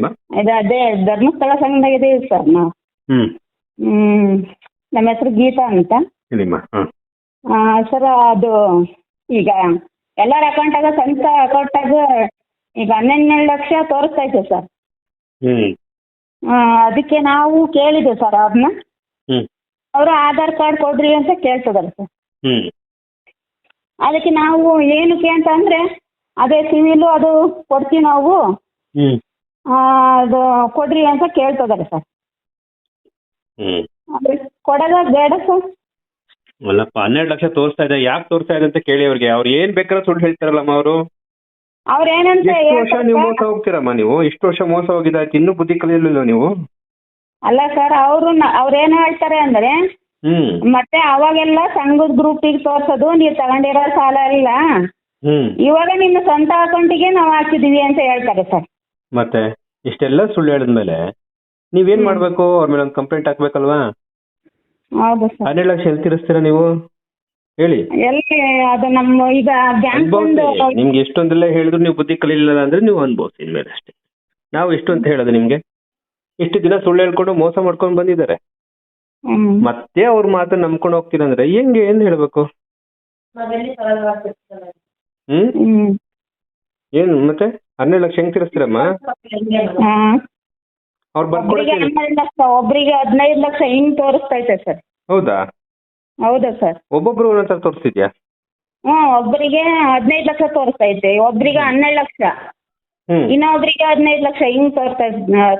ಇದು ಅದೇ ಧರ್ಮಸ್ಥಳ ಸಂಘದಾಗ ಇದೀವಿ ಸರ್ ನಾವು. ಹ್ಮ್. ಹ್ಮ್. ನಮ್ಮ ಹೆಸರು ಗೀತಾ ಅಂತ. ಹೇಳಿಮ್ಮ ಹಾಂ. ಆ, ಸರ್ ಅದು ಈಗ ಎಲ್ಲರ ಅಕೌಂಟಾಗ ಸ್ವಂತ ಅಕೌಂಟಾಗ ಈಗ ಹನ್ನೆರಡು ಲಕ್ಷ ತೋರಿಸ್ತೈತೆ ಸರ್. ಹ್ಮ್. ಆ, ಅದಕ್ಕೆ ನಾವು ಕೇಳಿದೆ ಸರ್ ಅವ್ರನ್ನ. ಹ್ಮ್. ಅವರು ಆಧಾರ್ ಕಾರ್ಡ್ ಕೊಡ್ರಿ ಅಂತ ಕೇಳ್ತಿದಾರೆ ಸರ್. ಹ್ಮ್. ಅದಕ್ಕೆ ನಾವು ಏನಕ್ಕೆ ಅಂತ ಅಂದ್ರೆ ಅದೇ ಸಿವಿಲು ಅದು ಕೊಡ್ತೀವಿ ನಾವು. ಹ್ಮ್. ಅದು ಕೊಡ್ರಿ ಅಂತ ಕೇಳ್ತಿದಾರೆ ಸರ್. ಹ್ಮ್. ಅದು ಕೊಡೋದ ಬೇಡ ಸರ್. ಅಲ್ಲಪ್ಪ ಹನ್ನೆರಡು ಲಕ್ಷ ತೋರಿಸ್ತಾ ಇದೆ ಯಾಕೆ ತೋರಿಸ್ತಾ ಇದೆ ಅಂತ ಕೇಳಿ ಅವ್ರಿಗೆ. ಅವ್ರು ಏನ್ ಬೇಕಾದ್ರೆ ಸುಳ್ಳು ಹೇಳ್ತಾರಲ್ಲಮ್ಮ ಅವರು? ಅವ್ರು ಏನಂತ ಎಷ್ಟು ವರ್ಷ ನೀವು ಮೋಸ ಹೋಗ್ತೀರಮ್ಮ ನೀವು? ಇಷ್ಟು ವರ್ಷ ಮೋಸ ಹೋಗಿದ್ದಾಯ್ತು. ಇನ್ನೂ ಬುದ್ಧಿ ಕಲಿಯಲಿಲ್ಲ ನೀವು? ಅಲ್ಲ ಸರ್ ಅವರು ಅವ್ರೇನ್ ಹೇಳ್ತಾರೆ ಅಂದ್ರೆ ಹ್ಮ್. ಮತ್ತೆ ಅವಾಗೆಲ್ಲ ಸಂಘದ ಗ್ರೂಪಿಗೆ ತೋರ್ಸೋದು ನೀವು ತಗೊಂಡಿರೋ ಸಾಲ ಇಲ್ಲ ಹ್ಮ್. ಇವಾಗ ನಿಮ್ಮ ಸ್ವಂತ ಅಕೌಂಟಿಗೆ ನಾವು ಹಾಕಿದೀವಿ ಅಂತ ಹೇಳ್ತಾರೆ ಸರ್. ಮತ್ತೆ ಇಷ್ಟೆಲ್ಲ ಸುಳ್ಳು ಹೇಳಿದ್ಮೇಲೆ ನೀವೇನ್ ಮಾಡ್ಬೇಕು? ಅವ್ರ ಮೇಲೆ ಒಂದು ಕಂಪ್ಲೇಂಟ್ ಹಾಕ್ಬೇಕಲ್ವಾ? ಹೌದು ಸರ್. ಹನ್ನೆರಡು ಲಕ್ಷ ಎಲ್ಲಿ ತೀರಿಸ್ತೀರಾ ನೀವು? ಹೇಳಿ. ಎಲ್ಲಿ ಅದು ನಮ್ಮ ಈಗ ಬ್ಯಾಂಕ್ ಒಂದು ಅನ್ಭವಿಸಿ. ನಿಮ್ಗೆ ಎಷ್ಟೊಂದೆಲ್ಲ ಹೇಳಿದ್ರು ನೀವು ಬುದ್ಧಿ ಕಲಿಲಿಲ್ಲ ಅಂದ್ರೆ ನೀವು ಅನ್ಭವಿಸಿ ಇನ್ಮೇಲೆ ಅಷ್ಟೇ. ನಾವು ಎಷ್ಟು ಅಂತ ಹೇಳೋದು ನಿಮ್ಗೆ. ಇಷ್ಟು ದಿನ ಸುಳ್ಳು ಹೇಳ್ಕೊಂಡು ಮೋಸ ಮಾಡ್ಕೊಂಡು ಬಂದಿದ್ದಾರೆ. ಹ್ಮ್. ಮತ್ತೆ ಅವ್ರ ಮಾತನ್ನ ನಂಬ್ಕೊಂಡು ಹೋಗ್ತೀರಂದ್ರೆ ಹೆಂಗೆ? ಏನ್ ಹೇಳ್ಬೇಕು? ಹ್ಮ್? ಹ್ಮ್. ಏನು ಮತ್ತೆ? ಹನ್ನೆರಡು ಲಕ್ಷ ಹೆಂಗ್ ತೀರಿಸ್ತೀರಮ್ಮ? ಹಾ. ಅವ್ರು ಒಬ್ರಿಗೆ ಬರ್ಕೊಡಕ್ಕೆ ಹನ್ನೆರಡು ಲಕ್ಷ ಒಬ್ರಿಗೆ ಹದಿನೈದು ಲಕ್ಷ ಹಿಂಗ್ ತೋರಿಸ್ತೈತೆ ಸರ್. ಹೌದಾ? ಹೌದಾ ಸರ್. ಒಬ್ಬೊಬ್ರು ಒಂದೊಂದ್ಸಲ ತೋರಿಸ್ತಿದ್ಯಾ? ಹ್ಮ್ ಒಬ್ಬರಿಗೆ ಹದಿನೈದು ಲಕ್ಷ ತೋರಿಸ್ತೈತೆ ಒಬ್ರಿಗೆ ಹನ್ನೆರಡು ಲಕ್ಷ. ಹ್ಮ್. ಇನ್ನೊಬ್ರಿಗೆ ಹದಿನೈದು ಲಕ್ಷ ಹಿಂಗ್ ತೋರಿಸ್ತಾ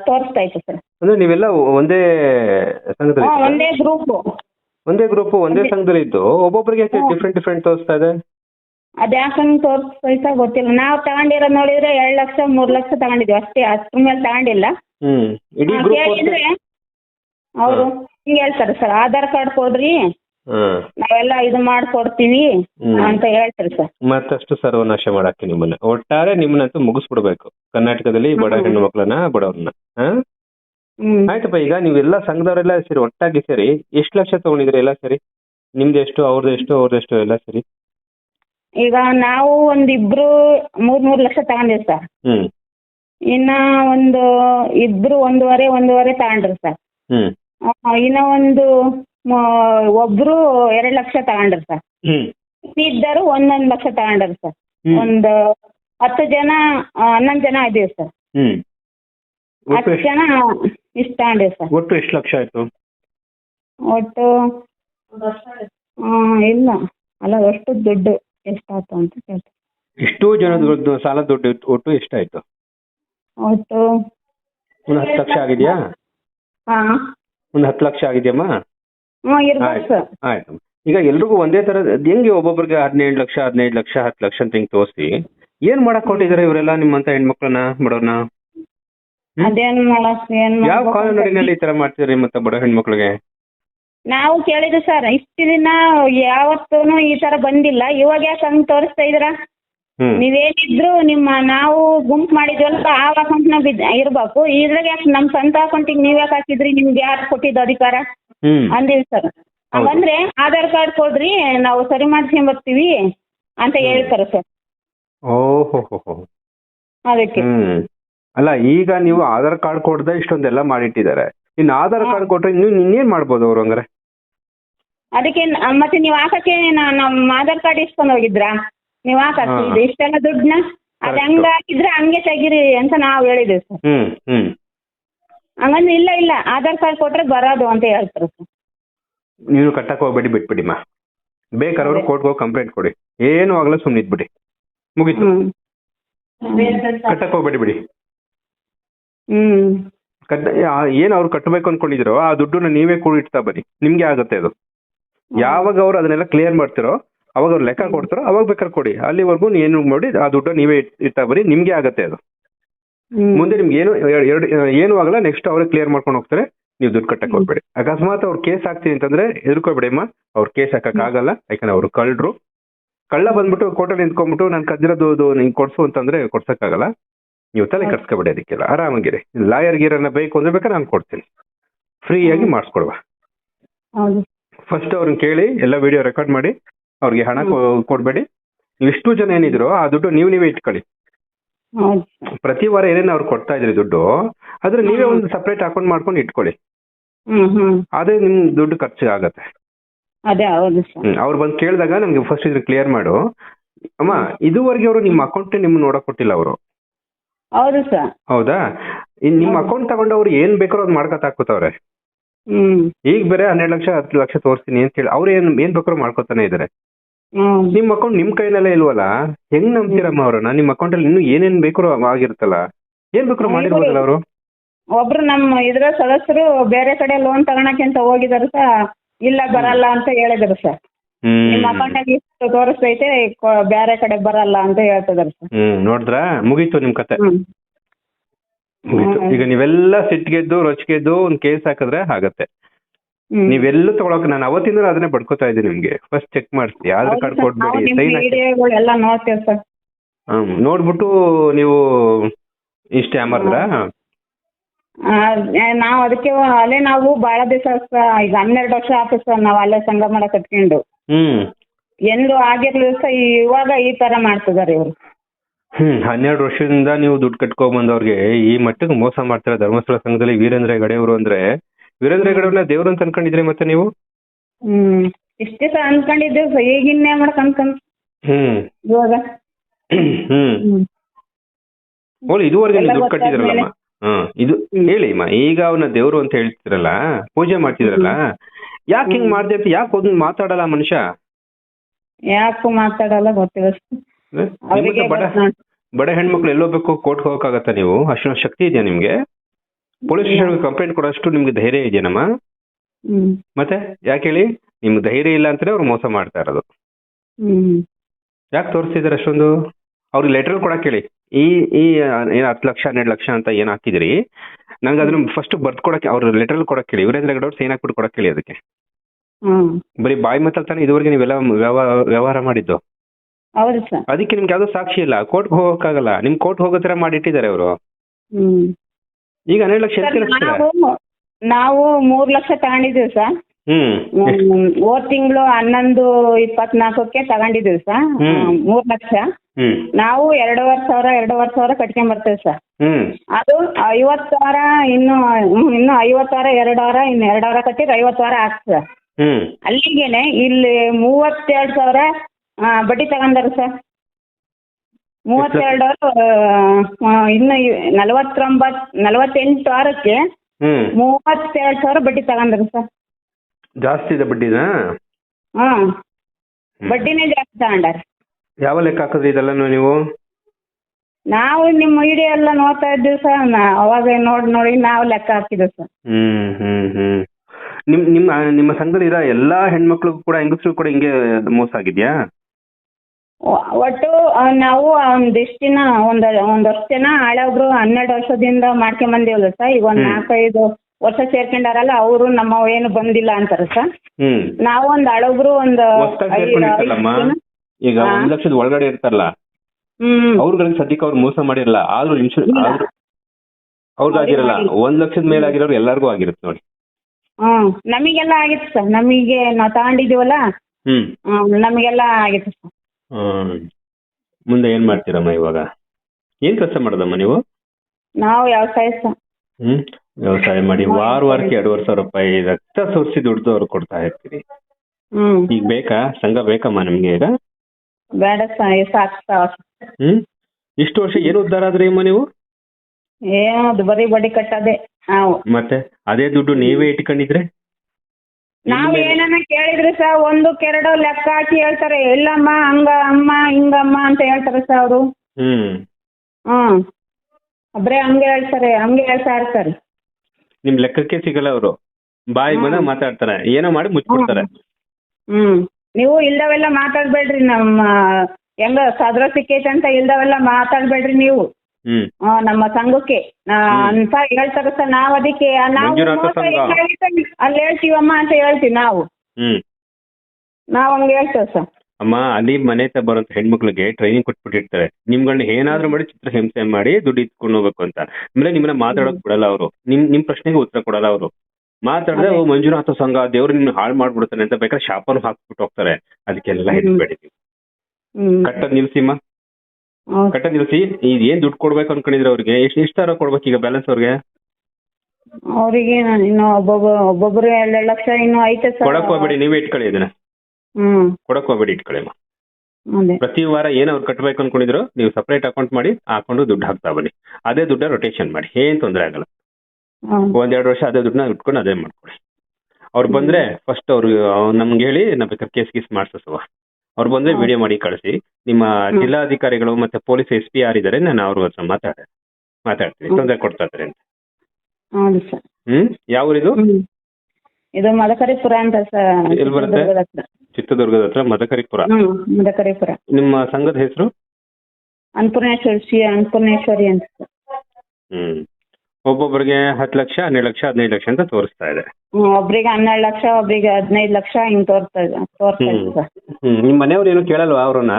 ತೋರಿಸ್ತೈತೆ ಸರ್. ಅಂದ್ರೆ ನೀವೆಲ್ಲ ಒಂದೇ ಸಂಘದಲ್ಲಿ ಇದ್ದೀರಾ? ಒಂದೇ ಗ್ರೂಪ್. ಒಂದೇ ಗ್ರೂಪ್ ಒಂದೇ ಸಂಘದಲ್ಲಿ ಇದ್ದು ಹ್ಮ್. ಡಿಫ್ರೆಂಟ್ ಡಿಫ್ರೆಂಟ್ ತೋರಿಸ್ತಾ ಇದೆ? ಅದ್ಯಾಕಂಗ್ ತೋರಿಸ್ತಾ ಗೊತ್ತಿಲ್ಲ. ನಾವು ತಗೊಂಡಿರೋ ನೋಡಿದ್ರೆ ಎರಡ್ ಲಕ್ಷ ಮೂರ್ ಲಕ್ಷ ತಗೊಂಡಿದ್ವಿ. ಅಷ್ಟೇ ಅಷ್ಟ್ರ ಮೇಲೆ ತಗೊಂಡಿಲ್ಲ. ಹ್ಮ್ ಇಡೀ ಆ, ಗ್ರೂಪ್ ಕೇಳಿದ್ರೆ ಅವರು ಹಿಂಗೆ ಹೇಳ್ತಾರೆ ಸರ್ ಆಧಾರ್ ಕಾರ್ಡ್ ಕೊಡ್ರಿ. ಹ್ಮ್ ನಾವೆಲ್ಲ ಇದು ಮಾಡ್ಕೊಡ್ತೀವಿ ಹ್ಮ್. ಅಂತ ಹೇಳ್ತಾರೆ ಸರ್. ಮತ್ತಷ್ಟು ಸರ್ವನಾಶ ಮಾಡಕ್ಕೆ ನಿಮ್ಮನ್ನ. ಒಟ್ಟಾರೆ ನಿಮ್ಮನ್ನಂತೂ ಮುಗಿಸ್ಬಿಡ್ಬೇಕು. ಕರ್ನಾಟಕದಲ್ಲಿ ಬಡ ಹ್ಮ್. ಹೆಣ್ಣು ಮಕ್ಕಳನ್ನ ಬಡವ್ರನ್ನ. ಹಾ? ಹ್ಮ್. ಆಯ್ತಪ್ಪ ಈಗ ನೀವೆಲ್ಲ ಸಂಘದವರೆಲ್ಲ ಸೇರಿ ಒಟ್ಟಾಗಿ ಸೇರಿ ಎಷ್ಟು ಲಕ್ಷ ತಗೊಂಡಿದ್ರಿ ಎಲ್ಲ ಸರಿ? ನಿಮ್ದು ಎಷ್ಟು ಅವ್ರದ್ದು ಎಷ್ಟು ಅವ್ರದ್ದು ಎಷ್ಟು ಎಲ್ಲ ಸರಿ? ಈಗ ನಾವು ಒಂದಿಬ್ರು ಮೂರ್ ಮೂರ್ ಲಕ್ಷ ತಗೊಂಡಿವಿ ಸರ್. ಹ್ಮ್. ಇನ್ನ ಒಂದು ಇಬ್ರು ಒಂದೂವರೆ ಒಂದೂವರೆ ತಗೊಂಡ್ರು ಸರ್. ಹ್ಮ್. ಆ, ಇನ್ನ ಒಂದು ಒಬ್ರು ಎರಡ್ ಲಕ್ಷ ತಗೊಂಡ್ರು ಸರ್. ಹ್ಮ್. ಇದ್ದರು ಒಂದೊಂದ್ ಲಕ್ಷ ತಗೊಂಡ್ರಿ ಸರ್. ಹ್ಮ್. ಒಂದು ಹತ್ತು ಜನ ಆ, ಹನ್ನೊಂದು ಜನ ಇದೀವಿ ಸರ್. ಹ್ಮ್. ಒಟ್ಟು ಹತ್ತು ಎಷ್ಟು? ಜನ ಇಷ್ಟ ತಗೊಂಡಿವಿ ಸರ್. ಒಟ್ಟು ಎಷ್ಟು ಲಕ್ಷ ಆಯ್ತು? ಒಟ್ಟು ಆ, ಇಲ್ಲ. ಅಲ್ಲ ಅಷ್ಟು ದುಡ್ಡು. ಎಷ್ಟಾಯ್ತು ಅಂತ ಕೇಳ್ತೀನಿ. ಇಷ್ಟು ಸಾಲ ದುಡ್ಡು ಒಟ್ಟು ಎಷ್ಟಾಯ್ತು? ಒಟ್ಟು ಒಂದು ಹತ್ತು ಲಕ್ಷ ಆಗಿದೆಯಾ? ಹಾ. ಒಂದು ಹತ್ತು ಲಕ್ಷ ಆಗಿದೆಯಮ್ಮ? ಇರ್ಬೋದು ಆಯ್ತು ಸರ್. ಆಯ್ತು. ಈಗ ಎಲ್ರಿಗೂ ಒಂದೇ ತರ ಹೆಂಗೆ ಒಬ್ಬೊಬ್ರಿಗೆ ಹದಿನೈದು ಲಕ್ಷ ಹದಿನೈದು ಲಕ್ಷ ಹತ್ತು ಲಕ್ಷ ಅಂತ ಹಿಂಗೆ ತೋರಿಸಿ ಏನ್ ಮಾಡಕ್ ಕೊಟ್ಟಿದಾರೆ ಇವರೆಲ್ಲ ನಿಮ್ಮಂತ ಹೆಣ್ಮಕ್ಳನ್ನ ಬಡವ್ರನ್ನ? ಹ್ಮ್? ಅದೇನ್ ಮಾಡಕ್ ಏನ್ ಯಾವ ಮಾಡ್ಬೇಕು ಅಂತ ಕಾನೂನಿನಲ್ಲಿ ಈ ತರ ಮಾಡ್ತಿದ್ರಿ ಮತ್ತೆ ಬಡ ಹೆಣ್ಮಕ್ಳಿಗೆ? ನಾವು ಕೇಳಿದ್ವಿ ಸರ್ ಇಷ್ಟು ದಿನ ಯಾವತ್ತೂ ಈ ತರ ಬಂದಿಲ್ಲ. ಇವಾಗ ಯಾಕೆ ಹಂಗ್ ತೋರಿಸ್ತಾ ಇದ್ರ ಹ್ಮ್. ನೀವೇನಿದ್ರು ನಿಮ್ಮ ನಾವು ಗುಂಪು ಮಾಡಿದ್ವಲ್ಲ ಆ ಅಕೌಂಟ್ನಾಗ ಬಿದ್ದ ಇರ್ಬೇಕು. ಇದ್ರಾಗ ಯಾಕೆ ನಮ್ಮ ಸ್ವಂತ ಅಕೌಂಟಿಗೆ ನೀವ್ ಯಾಕೆ ಹಾಕಿದ್ರಿ? ನಿಮ್ಗೆ ಯಾರು ಕೊಟ್ಟಿದ್ದು ಅಧಿಕಾರ? ಹ್ಮ್. ಅಂದಿವಿ ಸರ್ ಹಂಗಂದ್ರೆ ಆಧಾರ್ ಕಾರ್ಡ್ ಕೊಡ್ರಿ ನಾವು ಸರಿ ಮಾಡ್ಸ್ಕೊಂಡ್ ಬರ್ತೀವಿ ಅಂತ ಹೇಳ್ತಾರೆ ಸರ್ ಓಹೋ ಹೋ ಹೋ ಅದಕ್ಕೆ. ಹ್ಮ್. ಅಲ್ಲ ಈಗ ನೀವು ಆಧಾರ್ ಕಾರ್ಡ್ ಕೊಡದೆ ಇಷ್ಟೊಂದೆಲ್ಲ ಮಾಡಿಟ್ಟಿದ್ದಾರೆ. ಇನ್ನು ಆಧಾರ್ ಕಾರ್ಡ್ ಕೊಟ್ರೆ ನೀವು ಇನ್ನೇನ್ ಮಾಡ್ಬೋದು ಅವ್ರು ಹಂಗಾರೆ? ಅದಕ್ಕೆ ಮತ್ತೆ ನೀವು ಹಾಕಕ್ಕೆ ನಮ್ಮ ಆಧಾರ್ ಕಾರ್ಡ್ ಇಸ್ಕೊಂಡು ಹೋಗಿದ್ರಾ? ನೀವು ಹಾಕಕ್ಕೆ ಹಾ. ಇದು ಇಷ್ಟೆಲ್ಲ ದುಡ್ಡನ್ನ? ಅದು ಹಂಗೆ ಹಾಕಿದ್ರೆ ಹಂಗೆ ತೆಗೀರಿ ಅಂತ ನಾವು ಹೇಳಿದ್ವಿ ಸರ್. ಹ್ಮ್ ಹ್ಮ್. ಹಂಗಂದ್ರೆ ಇಲ್ಲ ಇಲ್ಲ. ಆಧಾರ್ ಕಾರ್ಡ್ ಕೊಟ್ರೆ ಬರೋದು ಅಂತ ಹೇಳ್ತಾರೆ ಸರ್. ನೀವು ಕಟ್ಟಕ್ ಹೋಗ್ಬೇಡಿ ಬಿಟ್ಬಿಡಿ ಮಾ. ಅದೇ. ಕೋರ್ಟ್ಗೆ ಹೋಗಿ ಕಂಪ್ಲೇಂಟ್ ಕೊಡಿ. ಏನು ಆಗಲ್ಲ ಸುಮ್ಮನೆ ಇದ್ಬಿಡಿ. ಮುಗೀತು. ಕಟ್ಟಕ್ಕೆ ಕಟ್ಟಕ್ ಹೋಗ್ಬೇಡಿ ಬಿಡಿ. ಹ್ಮ್. ಕಟ್ಟ ಏನು ಅವ್ರು ಕಟ್ಟಬೇಕು ಅನ್ಕೊಂಡಿದಿರೋ ಆ ದುಡ್ಡನ್ನ ನೀವೇ ಕೂಡ ಇಡ್ತಾ ಬನ್ನಿ. ನಿಮ್ಗೆ ಆಗುತ್ತೆ ಅದು. ಯಾವಾಗ ಅವ್ರು ಅದನ್ನೆಲ್ಲ ಕ್ಲಿಯರ್ ಮಾಡ್ತಿರೋ ಅವಾಗ ಅವ್ರು ಲೆಕ್ಕ ಕೊಡ್ತಾರೋ ಅವಾಗ ಬೇಕಾದ್ರೆ ಕೊಡಿ. ಅಲ್ಲಿವರೆಗೂ ಏನು ಮಾಡಿ ಆ ದುಡ್ಡು ನೀವೇ ಇಟ್- ಬರೀ ನಿಮಗೆ ಆಗುತ್ತೆ ಅದು. ಮುಂದೆ ನಿಮ್ಗೆ ಏನು ಎರಡು ಏನು ಆಗಲ್ಲ ನೆಕ್ಸ್ಟ್ ಅವರೇ ಕ್ಲಿಯರ್ ಮಾಡ್ಕೊಂಡು ಹೋಗ್ತಾರೆ ನೀವು ದುಡ್ಡು ಕಟ್ಟಕ್ಕೆ ಹೋಗ್ಬೇಡಿ. ಅಕಸ್ಮಾತ್ ಅವ್ರು ಕೇಸ್ ಹಾಕ್ತೀನಿ ಅಂತಂದ್ರೆ ಎದುರ್ಕೋಬೇಡಿಮ್ಮ ಅವ್ರು ಕೇಸ್ ಹಾಕಕ್ ಆಗಲ್ಲ ಯಾಕಂದ್ರೆ ಅವ್ರು ಕಳ್ಳರು. ಕಳ್ಳ ಬಂದ್ಬಿಟ್ಟು ಕೋರ್ಟಲ್ಲಿ ನಿಂತ್ಕೊಂಡ್ಬಿಟ್ಟು ನಾನು ಕದ್ದಿರೋದು ನಿಂಗೆ ಕೊಡ್ಸು ಅಂತಂದ್ರೆ ಕೊಡ್ಸಕ್ಕಾಗಲ್ಲ ನೀವು ತಲೆ ಕಟ್ಸ್ಕೊಬೇಡಿ ಅದಕ್ಕೆಲ್ಲ. ಆರಾಮಾಗಿರಿ. ಲಾಯರ್ ಗೀರನ್ನ ಬೇಕು ಅಂದ್ರೆ ಬೇಕಾದ್ರೆ ನಾನು ಕೊಡ್ತೀನಿ. ಫ್ರೀಯಾಗಿ ಮಾಡಿಸ್ಕೊಡುವ. ಫಸ್ಟ್ ಅವ್ರನ್ನ ಕೇಳಿ ಎಲ್ಲ ವಿಡಿಯೋ ರೆಕಾರ್ಡ್ ಮಾಡಿ ಅವ್ರಿಗೆ ಹಣ ಕೊಡ್ಬೇಡಿ. ಎಷ್ಟು ಜನ ಏನಿದ್ರು ಆ ದುಡ್ಡು ನೀವು ನೀವೇ ಇಟ್ಕೊಳ್ಳಿ. ಪ್ರತಿ ವಾರ ಏನೇನು ಅವ್ರು ಕೊಡ್ತಾ ಇದ್ರಿ ದುಡ್ಡು ಆದ್ರೆ ನೀವೇ ಒಂದು ಸಪ್ರೇಟ್ ಅಕೌಂಟ್ ಮಾಡ್ಕೊಂಡು ಇಟ್ಕೊಳ್ಳಿ. ಅದೇ ನಿಮ್ ದುಡ್ಡು ಖರ್ಚು ಆಗತ್ತೆ ಅವ್ರು ಬಂದು ಕೇಳಿದಾಗ ನಮ್ಗೆ ಫಸ್ಟ್ ಇದ್ರ ಕ್ಲಿಯರ್ ಮಾಡು. ಅಮ್ಮ ಇದುವರೆಗೆ ಅವರು ನಿಮ್ಮ ಅಕೌಂಟ್ ನಿಮ್ ನೋಡಕ್ ಕೊಟ್ಟಿಲ್ಲ ಅವರು. ಹೌದು ನಿಮ್ ನಿಮ್ಮ ಅಕೌಂಟ್ ತಗೊಂಡು ಅವ್ರು ಏನ್ ಬೇಕಾದ್ರೂ ಅದ್ ಮಾಡ್ಕೊತ ಹಾಕೋತವ್ರೆ ಈಗ ಬೇರೆ ಹನ್ನೆರಡು ಲಕ್ಷ ಹತ್ತು ಲಕ್ಷ ತೋರಿಸ್ತೀನಿ ಅಂತ ಹೇಳಿ ಅವ್ರು ಏನ್ ಏನ್ ಬೇಕಾದ್ರೂ ಮಾಡ್ಕೊತಾನೆ ಇದಾರೆ. ನಿಮ್ ಅಕೌಂಟ್ ನಿಮ್ ಕೈನಲ್ಲೇ ಇಲ್ವಲ್ಲ? ಹೆಂಗ್ ನಂಬ್ತೀರಮ್ಮ ಅವ್ರನ್ನ? ನಿಮ್ ಅಕೌಂಟ್ ಅಲ್ಲಿ ಇನ್ನೂ ಏನೇನ್ ಬೇಕಾದ್ರೂ ಆಗಿರುತ್ತಲ್ಲ? ಏನ್ ಬೇಕಾದ್ರೂ ಮಾಡಿರ್ಬೋದಲ್ಲ ಅವರು? ಒಬ್ರು ನಮ್ಮ ಇದ್ರ ಸದಸ್ಯರು ಬೇರೆ ಕಡೆ ಲೋನ್ ತಗೊಳಕ್ಕೆ ಹೋಗಿದಾರೆ ಸರ್ ಇಲ್ಲ ಬರಲ್ಲ ಅಂತ ಹೇಳಿದ್ರು ಸರ್ ನಿಮ್ಮ ಅಕೌಂಟ್ ಇಷ್ಟು ತೋರಿಸ್ತೈತೆ ಬೇರೆ ಕಡೆ ಬರಲ್ಲ ಅಂತ ಹೇಳ್ತಿದಾರೆ ಸರ್ ಹ್ಮ್. ನೋಡಿದ್ರಾ? ಮುಗೀತು ನಿಮ್ ಕತೆ. ಈಗ ನೀವೆಲ್ಲ ಸಿಟ್ಗೆದ್ದು ರೊಚ್ಗೆದ್ದು ಒಂದ್ ಕೇಸ್ ಹಾಕಿದ್ರೆ ಆಗತ್ತೆ. ನೀವೆಲ್ಲ ತಗೊಳಕ್ ನಾನು ಅವತ್ತಿಂದ ಅದನ್ನೇ ಬಡ್ಕೋತಾ ಇದ್ದೀನಿ ನಿಮ್ಗೆ. ಫಸ್ಟ್ ಚೆಕ್ ಮಾಡಿಸಿ ಆಧಾರ್ ಕಾರ್ಡ್ ಕೊಡ್ಬೇಡಿ ಸೈನ್ ಹ್ಮ್ ನೋಡ್ಬಿಟ್ಟು ನೀವು ಇಷ್ಟೇ ಅಮರ್ದ್ರ ನಾವ್ ಅದಕ್ಕೆ ಅಲ್ಲೇ ನಾವು ಬಹಳ ದಿವಸ ಈಗ ಹನ್ನೆರಡು ವರ್ಷ ಆಯ್ತು ಸರ್ ನಾವು ಅಲ್ಲೇ ಸಂಗಮ ಕಟ್ಕೊಂಡು ಹ್ಮ್. ಎಂದು ಆಗಿರ್ಲಿಲ್ಲ ಸರ್ ಇವಾಗ ಈ ತರ ಮಾಡ್ತಿದಾರೆ ಇವರು. ಹ್ಮ್ ಹನ್ನೆರಡು ವರ್ಷದಿಂದ ನೀವು ದುಡ್ಡು ಕಟ್ಕೊಂಡ್ ಬಂದವ್ರಿಗೆ ಈ ಮಟ್ಟಕ್ಕೆ ಮೋಸ ಮಾಡ್ತಾರೆ ಧರ್ಮಸ್ಥಳ ಸಂಘದಲ್ಲಿ ವೀರೇಂದ್ರ ಹೆಗಡೆ ಅವರು ಅಂದ್ರೆ? ವೀರೇಂದ್ರ ಹೆಗಡೆ ಅವ್ರನ್ನ ದೇವ್ರು ಅಂತ ಅನ್ಕೊಂಡಿದ್ರಿ ಮತ್ತೆ ನೀವು? ಹ್ಮ್ ಇಷ್ಟೇ ಅನ್ಕೊಂಡಿದ್ದೇವೆ ಈಗ ಇನ್ನೇ ಮಾಡಕ್ ಅನ್ಕೊಂಡ್ ಹ್ಮ್. ಇವಾಗ. ಹ್ಮ್. ಹ್ಮ್. ಓಲಿ ಇದುವರೆಗೆ ನೀವು ದುಡ್ಡು ಕಟ್ಟಿದ್ರಲ್ಲಮ್ಮ ಹ್ಮ್ ಇದು. ಹೇಳಿ ಅಮ್ಮ ಈಗ ಅವನ ದೇವ್ರು ಅಂತ ಹೇಳ್ತಿರಲ್ಲ ಪೂಜೆ ಮಾಡ್ತಿದ್ರಲ್ಲ ಯಾಕೆ ಹಿಂಗ್ ಮಾಡ್ದೆ ಅಂತ ಯಾಕೆ ಒಂದ್ ಮಾತಾಡಲ್ಲ ಮನುಷ್ಯ? ಯಾಕೂ ಮಾತಾಡಲ್ಲ ಗೊತ್ತಿಲ್ಲ ಬಡ ಹೆಣ್ಮಕ್ಳು ಬೇಕು ಕೋರ್ಟ್ ಹೋಗಕ್ಕಾಗತ್ತಾ ನೀವು? ಅಷ್ಟೊಂದು ಶಕ್ತಿ ಇದೆಯಾ ನಿಮ್ಗೆ? ಪೊಲೀಸ್ ಸ್ಟೇಷನ್ಗೆ ಕಂಪ್ಲೇಂಟ್ ಕೊಡೋಷ್ಟು ನಿಮ್ಗೆ ಧೈರ್ಯ ಇದೆಯೇನಮ್ಮ ಮತ್ತೆ ಯಾಕೆ ಹೇಳಿ? ನಿಮ್ಗೆ ಧೈರ್ಯ ಇಲ್ಲ ಅಂತಾನೆ ಅವ್ರು ಮೋಸ ಮಾಡ್ತಾ ಇರೋದು. ಯಾಕೆ ತೋರಿಸ್ತಿದಾರೆ ಅಷ್ಟೊಂದು? ಅವ್ರಿಗೆ ಲೆಟರ್ ಕೊಡಕ್ ಹೇಳಿ ಈ ಈ ಏನ್ ಹತ್ತು ಲಕ್ಷ ಹನ್ನೆರಡು ಲಕ್ಷ ಅಂತ ಏನ್ ಹಾಕಿದ್ರಿ? ನಂಗೆ ಅದನ್ನ ಫಸ್ಟ್ ಬರ್ದ್ ಕೊಡಕ್ಕೆ ಅವ್ರ ಲೆಟರ್ ಕೊಡಕ್ ಹೇಳಿ ವೀರೇಂದ್ರ ಹೆಗಡೆ ಅವ್ರು ಸೈನ್ ಹಾಕ್ಬಿಟ್ಟು ಕೊಡಕ್ ಹೇಳಿ ಅದಕ್ಕೆ. ಬರೀ ಬಾಯಿ ಮಾತಾಡ್ತಾನೆ ತಾನೇ ಇದುವರೆಗೆ ನೀವೆಲ್ಲ ವ್ಯವಹಾರ ಮಾಡಿದ್ದು. ಹೌದು ಸರ್ ಅದಕ್ಕೆ ನಿಮ್ಗೆ ಯಾವ್ದೋ ಸಾಕ್ಷಿ ಇಲ್ಲ. ಕೋರ್ಟ್ ಹೋಗಕ್ಕಾಗಲ್ಲ. ನಿಮ್ ಕೋರ್ಟ್ ಹೋಗೋ ತರ ಮಾಡಿಟ್ಟಿದ್ದಾರೆ ಅವರು. ಹ್ಮ್. ಈಗ ಹನ್ನೆರಡು ಲಕ್ಷ ಎದಕ್ಕೆ ನಾವು ನಾವು ಮೂರ್ ಲಕ್ಷ ತಗೊಂಡಿದ್ದೀವಿ ಸರ್ ಹ್ಮ್. ಎಷ್ಟು? ಹೋದ್ ತಿಂಗಳು ಹನ್ನೊಂದು ಇಪ್ಪತ್ನಾಲ್ಕಕ್ಕೆ ತಗೊಂಡಿದ್ದೀವಿ ಸರ್ ಹ್ಮ್. ಮೂರ್ ಲಕ್ಷ. ಹ್ಮ್. ನಾವು ಎರಡೂವರೆ ಸಾವಿರ ಎರಡೂವರೆ ಸಾವಿರ ಕಟ್ಕೊಂಡ್ ಬರ್ತೇವೆ ಸರ್ ಹ್ಮ್. ಅದು ಐವತ್ತು ಸಾವಿರ ಇನ್ನು ಹ್ಮ್, ಇನ್ನು ಐವತ್ತು ಸಾವಿರ ಎರಡು ವಾರ ಇನ್ನು ಎರಡು ವಾರ ಕಟ್ಟಿದ್ರೆ ಐವತ್ತು ಸಾವಿರ ಆಗ್ತದೆ. ಹ್ಮ್. ಅಲ್ಲಿಗೇನೆ ಇಲ್ಲಿ ಮೂವತ್ತೆರಡು ಸಾವಿರ ಆ, ಬಡ್ಡಿ ತಗೊಂಡಾರ ಸರ್? ಮೂವತ್ತೆರಡು ಇನ್ನು ನಲವತ್ತೊಂಬತ್ತು ನಲವತ್ತೆಂಟು ವಾರಕ್ಕೆ ಮೂವತ್ತೆರಡು ಸಾವಿರ ಬಡ್ಡಿ ತಗೊಂಡಾರ ಸರ್. ಜಾಸ್ತಿ ಇದೆ ಬಡ್ಡಿನಾ? ಹ್ಮ್. ಬಡ್ಡಿನೇ ಜಾಸ್ತಿ ತಗೊಂಡಾರ. ಯಾವ ಲೆಕ್ಕ ಹಾಕಿದ್ರಿ ಇದೆಲ್ಲ ನೀವು? ನಾವು ನಿಮ್ಮ ವಿಡಿಯೋ ಎಲ್ಲ ನೋಡ್ತಾ ಇದ್ದೀವಿ ಸರ್. ನಾ- ಅವಾಗ ನೋಡಿ ನೋಡಿ ನಾವು ಲೆಕ್ಕ ಹಾಕಿದ್ವಿ ಸರ್. ಹ್ಮ್ ಹ್ಮ್ ಹ್ಮ್. ನಿಮ್ ನಿಮ್ಮ ನಿಮ್ಮ ಸಂಘದಲ್ಲಿ ಇರೋ ಎಲ್ಲಾ ಹೆಣ್ಮಕ್ಳಿಗೂ ಕೂಡ ಹೆಂಗಸರು ಕೂಡ ಹಿಂಗೆ ಮೋಸ ಆಗಿದ್ಯಾ? ಒಟ್ಟು ನಾವು ಒಂದಿಷ್ಟು ದಿನ ಒಂದ್ ಒಂದ್ ವರ್ಷ ಜನ ಹಳೆಬ್ರು ಹನ್ನೆರಡು ವರ್ಷದಿಂದ ಮಾಡ್ಕೊಂಡ್ ಬಂದಿವಲ್ಲ ಸರ್. ಈಗ ಒಂದ್. ನಾಲ್ಕೈದು ವರ್ಷ ಸೇರ್ಕೊಂಡಾರಲ್ಲ ಅವರು ನಮ್ಮ ಏನು ಬಂದಿಲ್ಲ ಅಂತಾರ ಸರ್. ನಾವು ಒಂದ್ ಹಳಬ್ರು ಒಂದ್ ಹೊಸ್ದಾಗಿ ಐದು- ಸೇರ್ಕೊಂಡಿರ್ತಾರಲ್ಲಮ್ಮ? ಈಗ. ಒಂದ್ ಲಕ್ಷದ ಒಳಗಡೆ ಇರ್ತಾರಲ್ಲ ಹ್ಮ್. ಸದ್ಯಕ್ಕೆ ಅವ್ರು ಮೋಸ ಮಾಡಿರಲ್ಲ ಆದ್ರೂ ಇನ್ಶೂರೆನ್ಸ್ ಇಲ್ಲ. ಆದ್ರೂ ಅವ್ರಿಗೆ ಆಗಿರಲ್ಲ ಅವ್ರಿಗೆ ಒಂದ್ ಲಕ್ಷದ ಮೇಲೆ ಆಗಿರೋರು ಎಲ್ಲರಿಗೂ ಆಗಿರುತ್ತೆ ನೋಡಿ. ಹ್ಮ್. ನಮಗೆಲ್ಲ ಆಗಿತ್ತು ಸರ್. ನಮಗೆ ನಾವು ತಗೊಂಡಿದೀವಲ್ಲ ಹ್ಮ್. ನಮಗೆಲ್ಲ ಆಗಿತ್ತು ಸರ್. ಮುಂದೆ ಏನ್ ಮಾಡ್ತೀರಮ್ಮ ಇವಾಗ? ಏನ್ ಕೆಲಸ ಮಾಡೋದಮ್ಮ ನೀವು? ನಾವು ವ್ಯವಸಾಯ ಹ್ಮ್ ವ್ಯವಸಾಯ ಮಾಡಿ ವಾರ ವಾರಕ್ಕೆ ಎರಡೂವರೆ ಸಾವಿರ ರೂಪಾಯಿ ರಕ್ತ ಸೋರಿಸಿ ದುಡ್ದು ಅವ್ರು ಕೊಡ್ತಾ ಇರ್ತೀರಿ. ಹ್ಮ್. ಈಗ ಬೇಕಾ? ಸಂಘ ಬೇಕಮ್ಮ ನಿಮ್ಗೆ ಈಗ? ಬೇಡ ಸಾಕು ಹ್ಮ್ ಇಷ್ಟು ವರ್ಷ ಏನು ಉದ್ದಾರ ಆದ್ರೆ ಅಮ್ಮ ನೀವು ಏನದು ಬರೀ ಬಡ್ಡಿ ಕಟ್ಟದೆ. ನಾವು ಮತ್ತೆ ಅದೇ ದುಡ್ಡು ನೀವೇ ಇಟ್ಕೊಂಡಿದ್ರೆ? ನಾವ್ ಏನನ್ನ ಕೇಳಿದ್ರೆ ಸರ್ ಒಂದು ಕೆರಡು ಲೆಕ್ಕ ಹಾಕಿ ಹೇಳ್ತಾರೆ ಇಲ್ಲಮ್ಮ ಹಂಗ ಅಮ್ಮ ಹಿಂಗಮ್ಮ ಅಂತ ಹೇಳ್ತಾರೆ ಸರ್ ಅವರು. ಹ್ಮ್. ಹ್ಮ್. ಒಬ್ರೇ ಹಂಗೆ ಹೇಳ್ತಾರೆ ಹಂಗೆ ಹೇಳ್ತಾ ಇರ್ತಾರೆ. ನಿಮ್ ಲೆಕ್ಕಕ್ಕೆ ಸಿಗಲ್ಲ ಅವರು. ಬಾಯಿ ಬಂದ. ಮಾತಾಡ್ತಾರೆ ಏನೋ ಮಾಡಿ ಮುಚ್ಚಿಬಿಡ್ತಾರೆ. ಹ್ಮ್. ನೀವು ಇಲ್ದವೆಲ್ಲ ಮಾತಾಡ್ಬೇಡ್ರಿ ನಮ್ಮ ಹೆಂಗ ಸದ್ರ ಸಿಕ್ಕೈತೆ ಅಂತ ಇಲ್ದವೆಲ್ಲ ಮಾತಾಡ್ಬೇಡ್ರಿ ನೀವು. ನಮ್ಮ ಸಂಘಕ್ಕೆ. ಅಂತ ಹೇಳ್ತಾರೆ ಸರ್ ನಾವ್ ಅದಕ್ಕೆ ಆ, ನಾವು ಮಂಜುನಾಥ ಮೋಸ ಸಂಘ. ಹೆಂಗಾಗಿತ್ತು ಅಲ್ಲಿ ಹೇಳ್ತೀವಮ್ಮ ಅಂತ ಹೇಳ್ತೀವಿ ನಾವು. ಹ್ಮ್. ನಾವ್ ಹಂಗೆ ಹೇಳ್ತೇವೆ ಸರ್. ಅಮ್ಮ ಅಲ್ಲಿ ಮನೆ ಹತ್ರ ಬರೋಂತ ಹೆಣ್ಮಕ್ಳಿಗೆ ಟ್ರೈನಿಂಗ್ ಕೊಟ್ಬಿಟ್ಟಿರ್ತಾರೆ. ನಿಮ್ಗಳನ್ನ ಏನಾದ್ರೂ ಮಾಡಿ ಚಿತ್ರ ಹಿಂಸೆ ಮಾಡಿ ದುಡ್ಡು ಇಟ್ಕೊಂಡು ಹೋಗ್ಬೇಕು ಅಂತ. ಆಮೇಲೆ ನಿಮ್ಮನ್ನ ಮಾತಾಡೋಕ್ ಬಿಡಲ್ಲ ಅವರು. ನಿಮ್ ನಿಮ್ ಪ್ರಶ್ನೆಗೆ ಉತ್ತರ ಕೊಡಲ್ಲ ಅವರು. ಮಾತಾಡದೆ ಅದೇ. ಓ ಮಂಜುನಾಥ ಸಂಘ ದೇವ್ರು ನಿಮ್ನ ಹಾಳು ಮಾಡ್ಬಿಡ್ತಾನೆ ಅಂತ ಬೇಕಾದ್ರೆ ಶಾಪನು ಹಾಕ್ಬಿಟ್ಟು ಹೋಗ್ತಾರೆ. ಅದಕ್ಕೆಲ್ಲ ಹ್ಮ್. ಹೆದರ್ಬೇಡಿ ನೀವು. ಹ್ಮ್. ಕಟ್ಟದ್ ನಿಲ್ಸಿಮ್ಮ ಹೌದು. ಕಟ್ಟ ನಿಲ್ಸಿ ಈಗ ಏನ್ ದುಡ್ಡು ಕೊಡ್ಬೇಕು ಅನ್ಕೊಂಡಿದ್ರೆ ಅವ್ರಿಗೆ? ಎಷ್ಟು ಎಷ್ಟು ಸಾವಿರ ಕೊಡ್ಬೇಕು ಈಗ ಬ್ಯಾಲೆನ್ಸ್ ಅವ್ರಿಗೆ? ಅವರಿಗೆ ಇನ್ನು ಒಬ್ಬೊಬ್ಬ ಎರಡೆರಡು ಲಕ್ಷ ಇನ್ನು ಐತೆ ಸರ್. ಕೊಡಕ್ ಹೋಗ್ಬೇಡಿ ನೀವೇ ಇಟ್ಕೊಳ್ಳಿ ಅದನ್ನ ಹ್ಮ್. ಕೊಡಕ್ ಹೋಗ್ಬೇಡಿ ಇಟ್ಕೊಳ್ಳಿ ಅಮ್ಮ. ಅದೇ. ಪ್ರತಿ ವಾರ ಏನ್ ಅವ್ರು ಕಟ್ಟಬೇಕು ಅನ್ಕೊಂಡಿದ್ರು ನೀವು ಸಪರೇಟ್ ಅಕೌಂಟ್ ಮಾಡಿ ಹಾಕೊಂಡು ಅಕೌಂಟ್ ದುಡ್ಡು ಹಾಕ್ತಾ ಬನ್ನಿ. ಅದೇ ದುಡ್ಡ ರೊಟೇಷನ್ ಮಾಡಿ ಏನ್ ತೊಂದರೆ ಆಗಲ್ಲ. ಹ್ಮ್ ಒಂದೆರಡು ವರ್ಷ ಅದೇ ದುಡ್ಡನ್ನ ಇಟ್ಕೊಂಡು ಅದೇ ಮಾಡ್ಕೊಳ್ಳಿ. ಅವ್ರು ಬಂದ್ರೆ ಫಸ್ಟ್ ಅವ್ರು ನಮ್ಗೆ ಹೇಳಿ ನಮ್ಮ ಬೇಕಾದ್ರೆ ಕೇಸ್ ಗೀಸ್ ಮಾಡ್ಸಸುವ ಅವ್ರು ಬಂದ್ರೆ ವಿಡಿಯೋ ಮಾಡಿ ಕಳಿಸಿ. ನಿಮ್ಮ. ಜಿಲ್ಲಾಧಿಕಾರಿಗಳು ಮತ್ತೆ ಪೊಲೀಸ್ ಎಸ್ ಪಿ ಯಾರು ಇದಾರೆ ನಾನು ಅವ್ರ ಹತ್ರ ಮಾತಾಡ ಮಾತಾಡ್ತೀನಿ. ತೊಂದರೆ ಕೊಡ್ತಾ ಇದಾರೆ ಅಂತ. ಹೌದು ಸರ್. ಹ್ಮ್? ಯಾವ ಊರಿದು ಇದು ಮದಕರಿಪುರ ಅಂತ ಸರ್. ಎಲ್ಲಿ ಬರುತ್ತೆ? ಚಿತ್ರದುರ್ಗದ ಹತ್ರ. ಚಿತ್ರದುರ್ಗದ ಹತ್ರ ಮದಕರಿಪುರ. ಹ್ಮ್ ಮದಕರಿಪುರ. ನಿಮ್ಮ ಸಂಘದ ಹೆಸರು? ಅನ್ನಪೂರ್ಣೇಶ್ವರಿ ಶ್ರೀ ಅನ್ನಪೂರ್ಣೇಶ್ವರಿ ಅಂತ ಸರ್. ಹ್ಮ್. ಒಬ್ಬೊಬ್ಬರಿಗೆ ಹತ್ತು ಲಕ್ಷ ಹನ್ನೆರಡು ಲಕ್ಷ ಹದಿನೈದು ಲಕ್ಷ ಅಂತ ತೋರಿಸ್ತಾ ಇದೆ ಹ್ಮ್ ಒಬ್ರಿಗೆ ಹನ್ನೆರಡು ಲಕ್ಷ ಒಬ್ರಿಗೆ ಹದಿನೈದು ಲಕ್ಷ ಹಿಂಗ್ ತೋರ್ತಾ ಇದೆ ತೋರ್ತಾ ಇದೆ ಹ್ಮ್. ಸರ್ ಹ್ಮ್ ನಿಮ್ ಮನೆಯವ್ರು ಏನು ಕೇಳಲ್ವಾ ಅವ್ರನ್ನ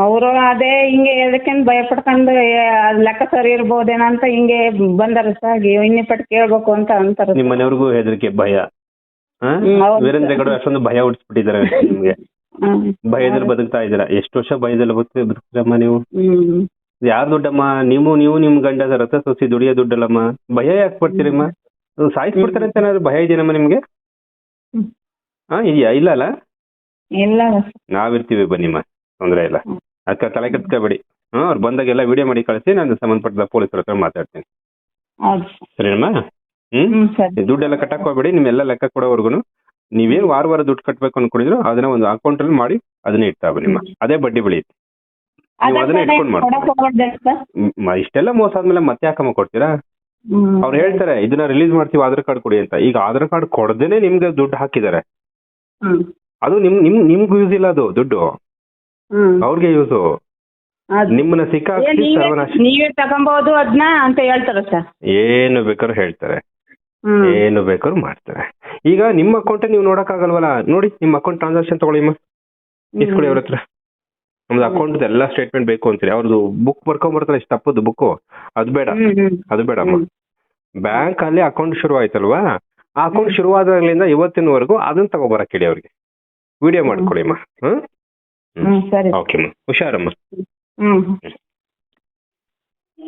ಅವರು ಅದೇ ಹಿಂಗೆ ಅದಕ್ಕೇನು ಭಯ ಪಡ್ಕೊಂಡು ಏ, ಅದ್ ಲೆಕ್ಕ ಸರಿ ಇರ್ಬೋದೇನೋ ಅಂತ ಹಿಂಗೆ ಬಂದಾರ ಇನ್ನೇ ಪಟ್ಟು ಕೇಳ್ಬೇಕು ಅಂತ ಅಂತಾರೆ ನಿಮ್ಮ ಮನೆಯವ್ರಿಗೂ ಹೆದರಿಕೆ ಭಯ ಹಾ? ಹ್ಮ್, ಹೌದು. ವೀರೇಂದ್ರ ಗೌಡ ಅಷ್ಟೊಂದು ಭಯ ಹುಟ್ಟಿಸ್ಬಿಟ್ಟಿದ್ದಾರೆ ನಿಮ್ಗೆ ಹ್ಮ್. ಭಯದಲ್ಲಿ ಬದುಕ್ತಾ ಇದ್ದೀರಾ ಎಷ್ಟು ವರ್ಷ ಭಯದಲ್ಲಿ ಬದುಕ್ ಬದುಕ್ತೀರಮ್ಮ ನೀವು ಹ್ಮ್ ಯಾರ್ ದುಡ್ಡಮ್ಮ? ನೀವು ನೀವು ನಿಮ್ ಗಂಡ ರಥ ಸೋಸಿ ದುಡಿಯೋ ದುಡ್ಡಲ್ಲಮ್ಮ. ಭಯ ಯಾಕೆ ಪಡ್ತೀರಮ್ಮ? ಸಾಯಿಸ್ಬಿಡ್ತಾರೆ ಅಂತ ಏನಾದ್ರು ಭಯ ಇದೆಯಮ್ಮ ನಿಮ್ಗೆ. ಹಾ ಇದೆಯಾ? ಇಲ್ಲ ಅಲ್ಲ? ಇಲ್ಲ. ನಾವಿರ್ತೀವಿ ಬನ್ನಿಮ್ಮ ತೊಂದ್ರೆ ಇಲ್ಲ. ಅದಕ್ಕೆ ತಲೆ ಕೆಡ್ಸ್ಕೊಬೇಡಿ ಹಾ ಅವ್ರು ಬಂದಾಗೆಲ್ಲ ವಿಡಿಯೋ ಮಾಡಿ ಕಳಿಸಿ ನಾನು ಸಂಬಂಧಪಟ್ಟ ಪೊಲೀಸರ ಹತ್ರ ಮಾತಾಡ್ತೀನಿ. ಸರಿಯಮ್ಮ ಸರಿನಮ್ಮ? ಹ್ಮ್? ದುಡ್ಡೆಲ್ಲ ಕಟ್ಟಕ್ ಹೋಗ್ಬೇಡಿ ನಿಮ್ಮೆಲ್ಲ ಲೆಕ್ಕ ಕೊಡೋವರ್ಗುನು. ನೀವೇನ್ ವಾರ ವಾರ ದುಡ್ಡು ಕಟ್ಬೇಕು ಅನ್ಕೊಂಡಿದ್ರು ಅದನ್ನ ಒಂದು ಅಕೌಂಟ್ ಅಲ್ಲಿ ಮಾಡಿ ಅದನ್ನ ಇಡ್ತಾ ಬನ್ನಿಮ್ಮ ಅದೇ ಬಡ್ಡಿ ಬೆಳೆಯುತ್ತೆ. ನೀವು ಅದನ್ನ ಇಟ್ಕೊಂಡ್ ಮಾಡ್ಕೊಳ್ಳಿ. ಸರ್ ಮ- ಇಷ್ಟೆಲ್ಲ ಮೋಸ ಆದ್ಮೇಲೆ ಮತ್ತೆ ಯಾಕಮ್ಮ ಕೊಡ್ತೀರಾ? ಅವ್ರು ಹೇಳ್ತಾರೆ ಇದನ್ನ ರಿಲೀಸ್ ಮಾಡ್ತೀವಿ ಆಧಾರ್ ಕಾರ್ಡ್ ಕೊಡಿ ಅಂತ. ಈಗ ಆಧಾರ್ ಕಾರ್ಡ್ ಕೊಡದೇನೆ ನಿಮ್ಗೆ ದುಡ್ಡು ಹಾಕಿದ್ದಾರೆ. ಅದು ನಿಮ್ ನಿಮ್ ನಿಮ್ಗೂ ಯೂಸ್ ಇಲ್ಲ ಅದು ದುಡ್ಡು. ಅವ್ರಿಗೆ ಯೂಸ್ ನಿಮ್ಮನ್ನ ಏ, ಸಿಕ್ಕಾಕಿ ನೀವೇ ಸರ್ವನಾಶ ನೀವೇ ತಗೊಂಬೋದು ಅದನ್ನ ಅಂತ ಹೇಳ್ತಾರೆ ಸರ್. ಏನು ಬೇಕಾದ್ರೂ ಹೇಳ್ತಾರೆ. ಏನು ಬೇಕಾದ್ರು ಮಾಡ್ತಾರೆ. ಈಗ ನಿಮ್ಮ ಅಕೌಂಟ್ ನೀವು ನೋಡಕ್ ಆಗಲ್ವಲ್ಲ ನೋಡಿ ನಿಮ್ಮ ಅಕೌಂಟ್ ಟ್ರಾನ್ಸಾಕ್ಷನ್ ತಗೊಳ್ಳಿ ಇಸ್ಕೊಳ್ಳಿ ಅವ್ರ ಹತ್ರ. ನಮ್ದು ಅಕೌಂಟ್ ಎಲ್ಲಾ ಸ್ಟೇಟ್ಮೆಂಟ್ ಬೇಕು ಅಂತೀರಿ. ಅವ್ರದ್ದು ಬುಕ್ ಬರ್ಕೊಂಡ್ ಬರ್ತಾರೆ ಇಷ್ಟು ತಪ್ಪದು ಬುಕ್ ಅದು ಬೇಡ. ಅದು ಬೇಡಮ್ಮ. ಬ್ಯಾಂಕ್ ಅಲ್ಲಿ ಅಕೌಂಟ್ ಶುರು ಆಯ್ತಲ್ವಾ? ಆ ಅಕೌಂಟ್ ಶುರುವಾದಾಗ್ಲಿಂದ ಇವತ್ತಿನವರೆಗೂ ಅದನ್ನ ತಗೋಬರಕ್ ಹೇಳಿ ಅವ್ರಿಗೆ. ವಿಡಿಯೋ ಮಾಡ್ಕೊಳ್ಳಿ ಹ್ಮ್? ಹ್ಮ್ ಸರಿ. ಓಕೆ ಅಮ್ಮ. ಹುಷಾರಮ್ಮ. ಹ್ಮ್.